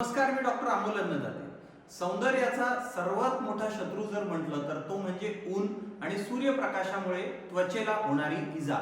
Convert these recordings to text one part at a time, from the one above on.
नमस्कार मी डॉक्टर अमोल अन्नदाते सौंदर्याचा सर्वात मोठा शत्रू जर म्हटलं तर तो म्हणजे ऊन आणि सूर्यप्रकाशामुळे त्वचेला होणारी इजा.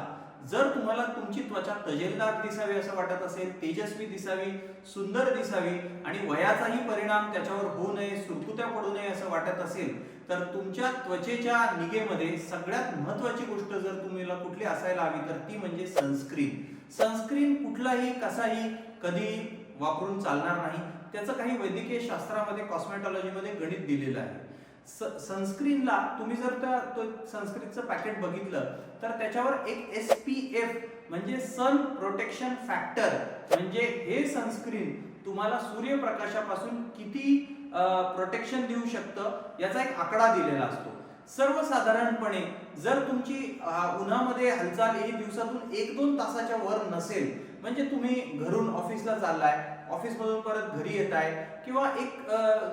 जर तुम्हाला तुमची त्वचा तजेलदार दिसावी असं वाटत असेल तेजस्वी दिसावी सुंदर दिसावी आणि वयाचाही परिणाम त्याच्यावर होऊ नये सुरकुत्या पडू नये असं वाटत असेल तर तुमच्या त्वचेच्या निगेमध्ये सगळ्यात महत्वाची गोष्ट जर तुम्हाला कुठली असायला हवी तर ती म्हणजे सनस्क्रीन. सनस्क्रीन कुठलाही कसाही कधी वापरून चालणार नाही. त्याचं काही वैद्यकीय शास्त्रामध्ये कॉस्मेटॉलॉजीमध्ये गणित दिलेलं आहे. स- सनस्क्रीनला तुम्ही जर त्या तो सनस्क्रीनचं पॅकेट बघितलं तर त्याच्यावर एक एस पी एफ म्हणजे सन प्रोटेक्शन फॅक्टर म्हणजे हे सनस्क्रीन तुम्हाला सूर्यप्रकाशापासून किती प्रोटेक्शन देऊ शकतं याचा एक आकडा दिलेला असतो. सर्वसाधारणपणे जर तुमची उन्हामध्ये हालचाल ही दिवसातून एक दोन तासाच्या वर नसेल म्हणजे तुम्ही घरून ऑफिसला चाललाय ऑफिसमधून परत घरी येत आहे किंवा एक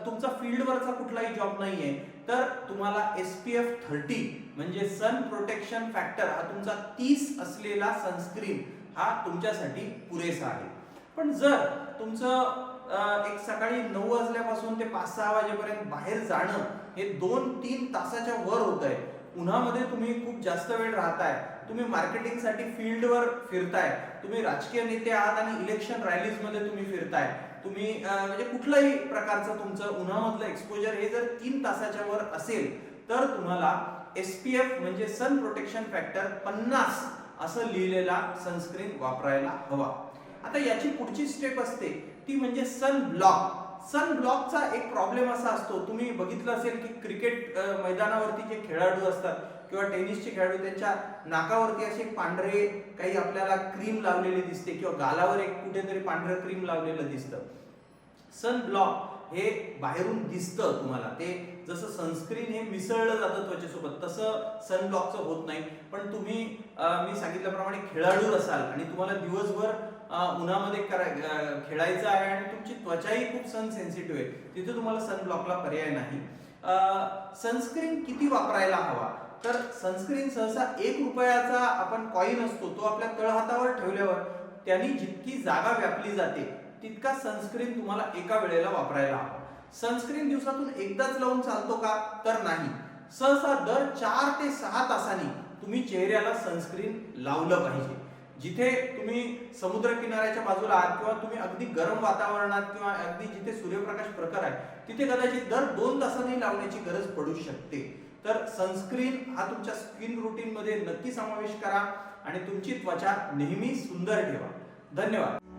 तुमचा फील्डवरचा कुठलाही जॉब नाहीये तर तुम्हाला एस पी एफ थर्टी म्हणजे सन प्रोटेक्शन फॅक्टर हा तुमचा तीस असलेला सनस्क्रीन हा तुमच्यासाठी पुरेसा आहे. पण जर तुमचं एक सकाळी नऊ वाजल्यापासून ते पाच सहा वाजेपर्यंत बाहेर जाणं हे दोन तीन तासाच्या वर होत आहे उन्हामध्ये तुम्ही खूप जास्त वेळ राहताय तुम्ही मार्केटिंगसाठी फील्डवर फिरताय तुम्ही राजकीय नेते आहात आणि इलेक्शन रॅलीजमध्ये तुम्ही फिरताय. तुम्ही म्हणजे कुठलंही प्रकारचं तुमचं उन्हामधलं एक्सपोजर हे जर तीन तासाच्या वर असेल तर तुम्हाला एस पी एफ म्हणजे सन प्रोटेक्शन फॅक्टर पन्नास असं लिहिलेला सनस्क्रीन वापरायला हवा. आता याची पुढची स्टेप असते ती म्हणजे सन ब्लॉक सन ब्लॉकचा एक प्रॉब्लेम असा असतो. तुम्ही बघितलं असेल की क्रिकेट मैदानावरती जे खेळाडू असतात किंवा टेनिसचे खेळाडू त्यांच्या नाकावरती असे पांढरे काही आपल्याला क्रीम लावलेली दिसते किंवा गालावर एक कुठेतरी पांढरं क्रीम लावलेलं दिसतं. सन ब्लॉक हे बाहेरून दिसतं तुम्हाला. ते जसं सनस्क्रीन हे मिसळलं जातं त्वचेसोबत तसं सनब्लॉकचं होत नाही. पण तुम्ही मी सांगितल्याप्रमाणे खेळाडू असाल आणि तुम्हाला दिवसभर उन्हामध्ये करा- खेळायचं आहे आणि तुमची त्वचाही खूप सन सेन्सिटिव्ह आहे तिथे तुम्हाला सनब्लॉकला पर्याय नाही. सनस्क्रीन किती वापरायला हवा? तर सनस्क्रीन सहसा एक रुपयाचा आपण कॉईन असतो तो आपल्या तळहातावर ठेवल्यावर त्यांनी जितकी जागा व्यापली जाते तितका सनस्क्रीन तुम्हाला एका वेळेला वापरायला हवा. सनस्क्रीन दिवसातून एकदाच लावून चालतो का? तर नाही. सहसा दर चार ते सहा तासांनी तुम्ही चेहऱ्याला सनस्क्रीन लावलं पाहिजे. जिथे तुम्ही समुद्र किनाऱ्याच्या बाजूला आहात किंवा तुम्ही अगदी गरम वातावरणात किंवा अगदी जिथे सूर्यप्रकाश प्रकार आहे तिथे कदाचित दर दोन तासांनी लावण्याची गरज पडू शकते. तर सनस्क्रीन हा तुमच्या स्किन रुटीनमध्ये नक्की समावेश करा आणि तुमची त्वचा नेहमी सुंदर ठेवा. धन्यवाद.